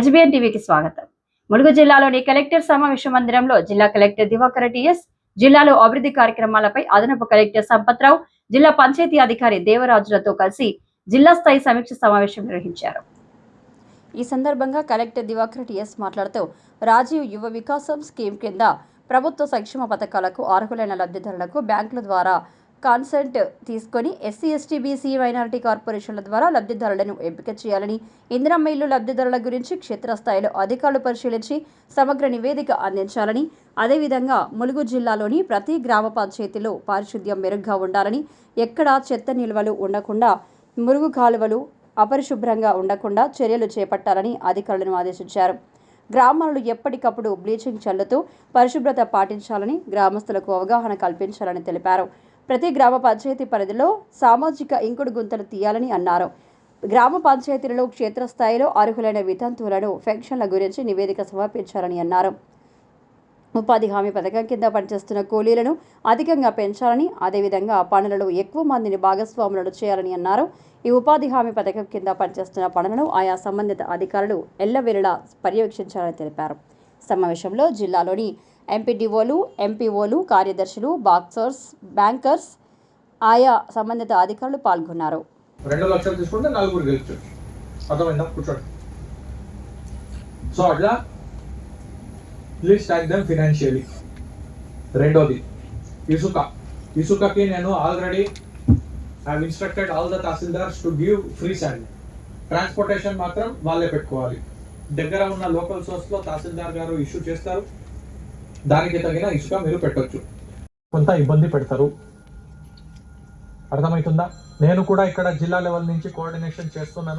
HBN టీవీకి స్వాగతం. ములుగు జిల్లాలోని కలెక్టర్ సమావేశ మందిరంలో జిల్లా కలెక్టర్ దివాకర్ టిఎస్ జిల్లాలో అభివృద్ధి కార్యక్రమాలపై అదనపు కలెక్టర్ సంపత్రావు జిల్లా పంచాయతీ అధికారి దేవరాజులతో కలిసి జిల్లా స్థాయి సమీక్ష సమావేశం నిర్వహించారు. ఈ సందర్భంగా కలెక్టర్ దివాకర్ టిఎస్ మాట్లాడుతూ రాజీవ్ యువ వికాసం స్కీమ్ కింద ప్రభుత్వ సంక్షేమ పథకాలకు అర్హులైన లబ్ధిదారులకు బ్యాంకుల ద్వారా కాన్సెంట్ తీసుకొని ఎస్సీ ఎస్టీ బీసీ మైనారిటీ కార్పొరేషన్ల ద్వారా లబ్ధిదారులను ఎంపిక చేయాలని ఇందిరమ్మ ఇల్లు లబ్ధిదారుల గురించి క్షేత్రస్థాయిలో అధికారులు పరిశీలించి సమగ్ర నివేదిక అందించాలని అదేవిధంగా ములుగు జిల్లాలోని ప్రతి గ్రామ పంచాయతీలో పారిశుద్ధ్యం మెరుగ్గా ఉండాలని ఎక్కడా చెత్త నిల్వలు ఉండకుండా మురుగు కాలువలు అపరిశుభ్రంగా ఉండకుండా చర్యలు చేపట్టాలని అధికారులను ఆదేశించారు. గ్రామాలను ఎప్పటికప్పుడు బ్లీచింగ్ చల్లుతూ పరిశుభ్రత పాటించాలని గ్రామస్తులకు అవగాహన కల్పించాలని తెలిపారు. ప్రతి గ్రామ పంచాయతీ పరిధిలో సామాజిక ఇంకుడు గుంతలు తీయాలని అన్నారు. గ్రామ పంచాయతీలలో క్షేత్రస్థాయిలో అర్హులైన వితంతువులను పెన్షన్ల గురించి నివేదిక సమర్పించాలని అన్నారు. ఉపాధి హామీ పథకం కింద పనిచేస్తున్న కూలీలను అధికంగా పెంచాలని అదేవిధంగా పనులలో ఎక్కువ మందిని భాగస్వాములను చేయాలని అన్నారు. ఈ ఉపాధి హామీ పథకం కింద పనిచేస్తున్న పనులను ఆయా సంబంధిత అధికారులు ఎల్లవేళలా పర్యవేక్షించాలని తెలిపారు. సమావేశంలో జిల్లాలోని ఎంపీడీఓలు ఎంపీఓలు కార్యదర్శులు బాక్సర్స్ బ్యాంకర్స్ ఆయా సంబంధిత అధికారులు పాల్గొన్నారు. రెండు లక్షలు తీసుకుంటే నలుగురు గెలిచారు అర్థమైందా? కూర్చోండి. సో అట్లా ప్లీజ్ ట్యాక్ దెమ్ ఫినాన్షియలీ రెండోది ఇసుక. ఇసుకకి నేను already I instructed all the tahsildars to give free sand transportation మాత్రం వాళ్ళే పెట్టుకోవాలి. దగ్గర ఉన్న లోకల్ సోర్స్లో తహసీల్దార్ గారు ఇష్యూ చేస్తారు. దానికి తగిన ఇసుక మీరు పెట్టొచ్చు. కొంత ఇబ్బంది పెడతారు. అర్థమవుతుందా? నేను కూడా ఇక్కడ జిల్లా లెవెల్ నుంచి కోఆర్డినేషన్ చేస్తున్నాను.